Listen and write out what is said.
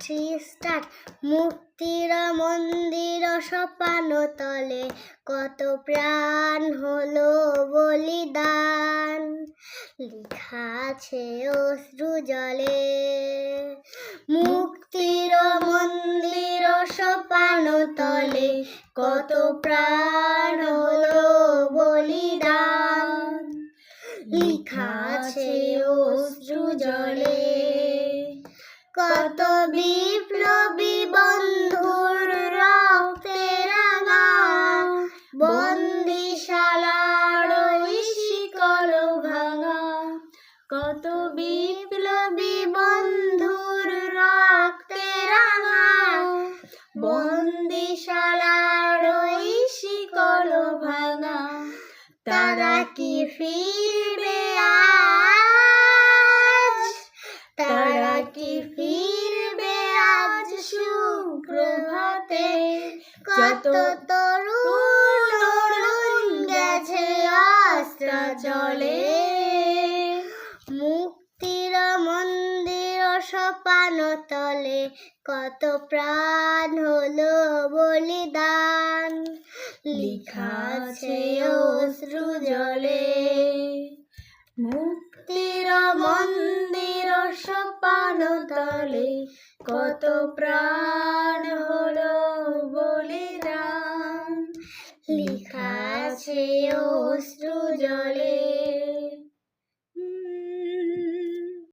Three start মুক্তির মন্দির সপান তলে। কত প্রাণ হলো বলিদান লিখা আছে অশ্রু জলে। মুক্তির মন্দির সপান তলে। কত প্রাণ হলো বলিদান লিখা আছে অশ্রু জলে। কত বিপ্লবী বন্ধুর রক্তে রাঙা বন্দিশালার শিকল ভাঙা। কত বিপ্লবী বন্ধুর রক্তে রাঙা বন্দিশালার শিকল ভাঙা। তারা কি ফিরবে অস্ত্র চলে মুক্তির মন্দির সপান তলে কত প্রাণ হলো বলিদান। লিখা আছে অশ্রু জলে। মুক্তির মন্দির সপান তলে কত প্রাণ হলো লিখা আছে অশ্রু জলে।